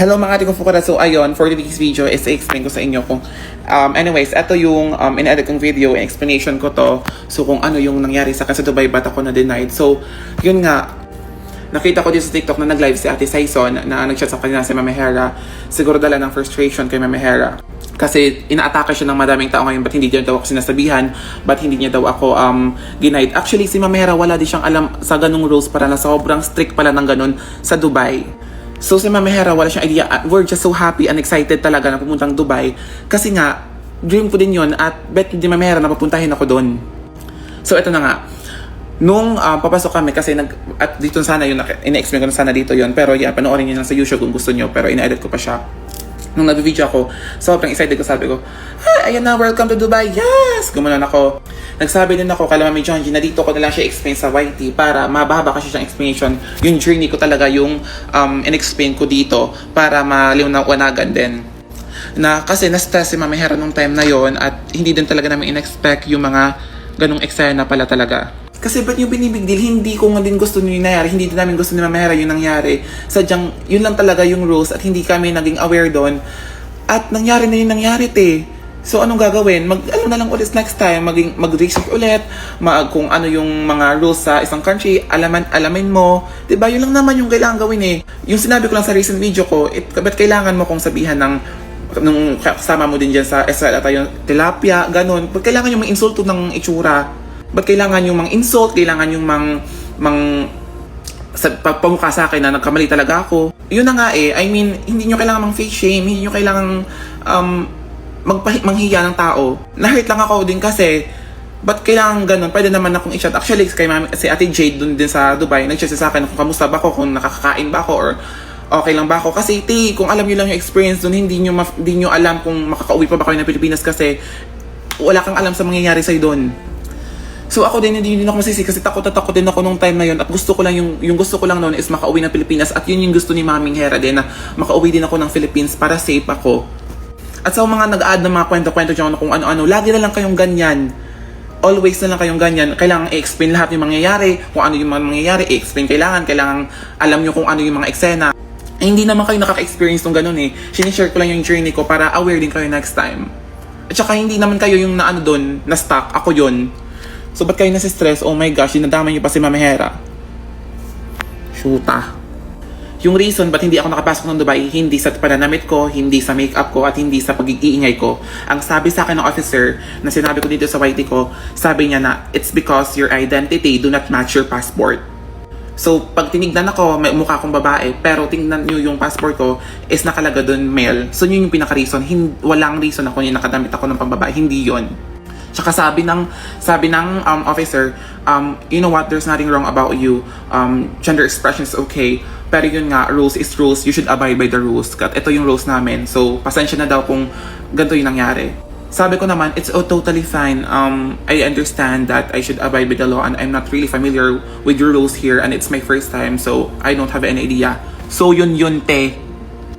Hello mga ating kufukura. So ayun, for today's video is i-explain ko sa inyo kung um, anyways, ito yung um, in-edit kong video, explanation ko to. So kung ano yung nangyari sa sa Dubai, ba't ako na-denied. So yun nga, nakita ko dito sa TikTok na nag-live si Ate Saison na nag-chat sa kanila si Mama. Siguro dala ng frustration kay Mama. Kasi inaatake siya ng madaming tao ngayon, ba't hindi niya daw ako sinasabihan, ba't hindi niya daw ako um, ginaid. Actually, si Mama wala din siyang alam sa ganung rules para na sobrang strict pala ng ganun sa Dubai. So si Mama Hera, wala siyang idea. Uh, We're just so happy and excited talaga na pumuntang Dubai. Kasi nga, dream ko din yon at bet ni Mama Hera na papuntahin ako doon. So ito na nga. Nung um, papasok kami kasi nag at dito sana yun ina-explain ko na sana dito yon pero yeah panoorin niyo lang sa YouTube kung gusto niyo pero ina-edit ko pa siya. Nung nag-video ako, sobrang excited ko sabi ko, Hi, ayan na, welcome to Dubai, yes! Gumanon ako. Nagsabi din ako kay Mami Jonji na dito ko na lang siya explain sa YT para mababa kasi siyang explanation. Yung journey ko talaga yung um, in-explain ko dito para maliwanagan din na kasi na-stress si Mami Hera nung time na yon at hindi din talaga namin in-expect yung mga ganong eksena pala talaga. Kasi ba't yung binibig deal, hindi ko nga din gusto nyo yung nangyari, hindi din namin gusto ni Mami Hera yung nangyari. Sadyang, yun lang talaga yung rules at hindi kami naging aware doon. At nangyari na yung nangyari, te. So, anong gagawin? Mag, ano na lang ulit next time, maging, mag-research ulit, mag, kung ano yung mga rules sa isang country, alaman, alamin mo. 'Di ba Yun lang naman yung kailangan gawin eh. Yung sinabi ko lang sa recent video ko, it, ba't kailangan mo kong sabihan ng nung kasama mo din dyan sa SL at yung tilapia, ganun. Ba't kailangan yung mga insulto ng itsura? Ba't kailangan yung mga insult? Kailangan yung mang, mang sa pagpamukha sa akin na nagkamali talaga ako. Yun na nga eh. I mean, hindi nyo kailangan mang face shame. Hindi nyo kailangan um, magpahi- manghiya ng tao. Nahit lang ako din kasi Ba't kailangan ganun? Pwede naman akong i-chat. Actually, kay mami, si Ate Jade dun din sa Dubai, nag-chat sa akin kung kamusta ba ako, kung nakakakain ba ako, or okay lang ba ako. Kasi, ti, kung alam nyo lang yung experience dun, hindi nyo, maf- hindi nyo alam kung makakauwi pa ba kayo ng Pilipinas kasi wala kang alam sa mangyayari sa'yo doon. So ako din hindi din ako masisi kasi takot at takot din ako nung time na yun at gusto ko lang yung yung gusto ko lang noon is makauwi ng Pilipinas at yun yung gusto ni Maming Hera din na makauwi din ako ng Philippines para safe ako. At sa mga nag-add ng mga kwento-kwento dyan kung ano-ano, lagi na lang kayong ganyan. Always na lang kayong ganyan. Kailangan i-explain lahat yung mangyayari, kung ano yung mga mangyayari, i-explain kailangan, kailangan alam nyo kung ano yung mga eksena. Eh, hindi naman kayo nakaka-experience ng ganun eh. Sinishare ko lang yung journey ko para aware din kayo next time. At saka hindi naman kayo yung naano doon, na stuck. Ako yun. So, ba't kayo nasi-stress? Oh my gosh, dinadama niyo pa si Mama Hera. Shoota. Yung reason ba't hindi ako nakapasok ng Dubai, hindi sa pananamit ko, hindi sa makeup ko, at hindi sa pag-iingay ko. Ang sabi sa akin ng officer na sinabi ko dito sa YT ko, sabi niya na, it's because your identity do not match your passport. So, pag tinignan ako, may mukha akong babae, pero tingnan nyo yung passport ko, is nakalaga doon male. So, yun yung pinaka-reason. Hin- walang reason ako yung nakadamit ako ng pambabae. Hindi yon. Tsaka sabi ng, sabi ng um, officer, um, you know what, there's nothing wrong about you. Um, gender expression is okay. Pero yun nga, rules is rules. You should abide by the rules. At ito yung rules namin. So, pasensya na daw kung ganito yung nangyari. Sabi ko naman, it's oh, totally fine. Um, I understand that I should abide by the law and I'm not really familiar with your rules here and it's my first time so I don't have any idea. So yun yun te.